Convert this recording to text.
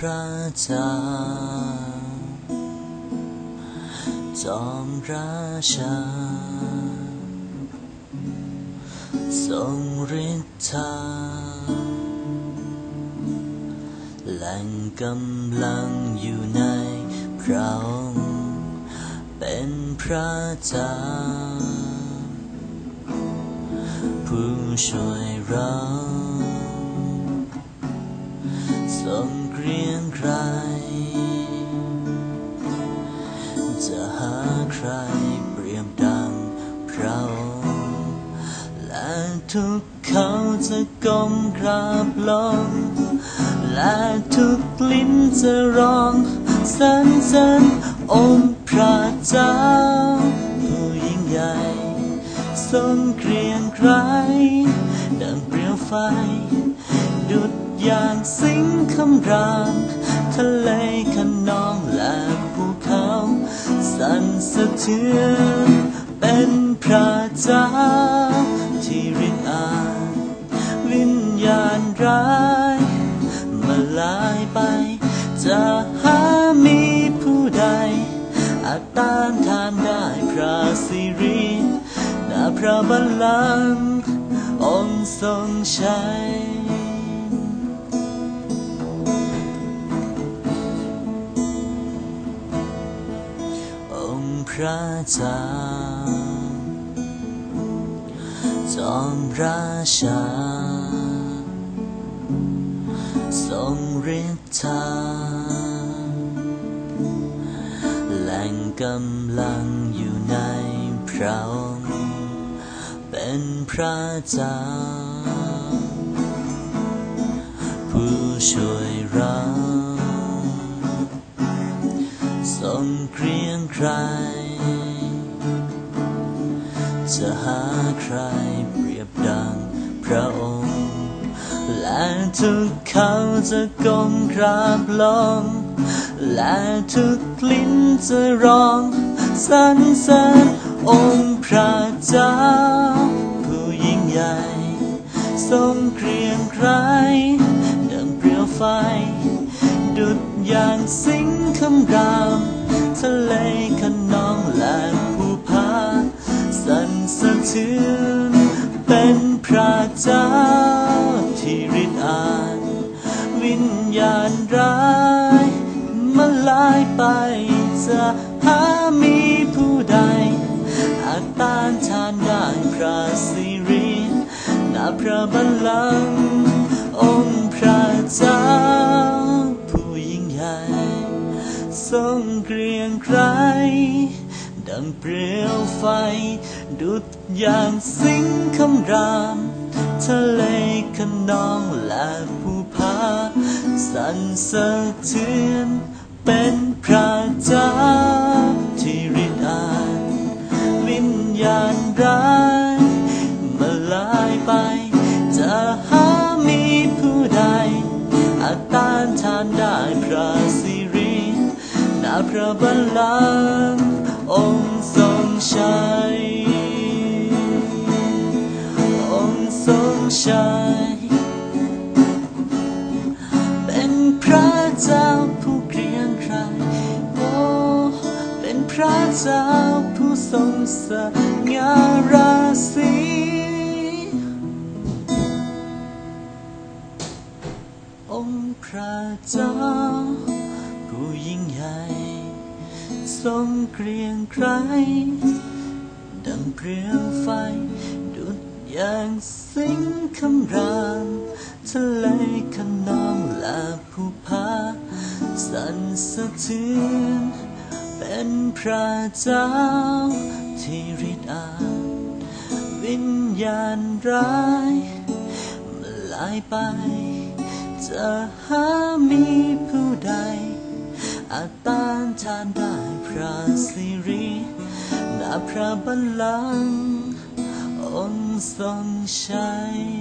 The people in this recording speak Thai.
พระเจ้าจอมราชา ทรงฤทธาแหล่งกำลังอยู่ในพระองค์เป็นพระเจ้าผู้ช่วยเรา ทรงเกรียงไกรจะหาใครเปรียบดังพระองค์และทุกเขาจะก้มกราบลง และทุกลิ้นจะร้องสรรเสริญองค์พระเจ้าผู้ยิ่งใหญ่ทรงเกรียงไกรดังเปลวไฟ อย่างสิงคำรามทะเลขนองและภูเขา สั่นสะเทือนเป็นพระเจ้าที่ริดอาวิญญาณร้ายมาลายไป จะหามีผู้ใด อาจต้านทานได้พระสิรินาพระบัลลังก์องค์ทรงชัย ระเจ้าจอมราชา ทรงฤทธาแหล่งกำลังอยู่ในพระองค์เป็นพระเจ้า ผู้ช่วยเราทรงเกรียงใคร จะหาใครเปรียบดังพระองค์ และทุกเขาจะก้มกราบลง และทุกลิ้นจะร้องสรรเสริญองค์พระเจ้า ผู้ยิ่งใหญ่ทรงเกรียงไกรดังเปลวไฟ ดุดอย่างสิงคำราม ทะเลขนองและ สะเทือนเป็นพระเจ้าที่ริดอาน วิญญาณร้ายมาลายไปจะหามีผู้ใด อาจต้านทานได้พระสิรินาพระบัลลังก์องค์พระเจ้าผู้ยิ่งใหญ่ทรงเกรียงไกรดังเปลวไฟ ดุดอย่างสิงคำราม ทะเลขนองและภูผาสั่นสะเทือนเป็นพระเจ้าที่ริดอานวิญญาณร้ายมาลายไป จะหามีผู้ใดอาต้านทานได้พระสิรินาพระบัลลัง ระเจ้าผู้ทรงสง่าราศีองค์พระเจ้าผู้ยิ่งใหญ่ทรงเกรียงไกรดังเปลวไฟ ดุดอย่างสิงคำรามทะเลขนองและภูผาสั่นสะเทือน เป็นพระเจ้าที่ริดอาวิญญาณร้ายมาลายไป จะหามีผู้ใด อาจต้านทานได้พระสิรินาพระบัลลังก์องค์ทรงใชัย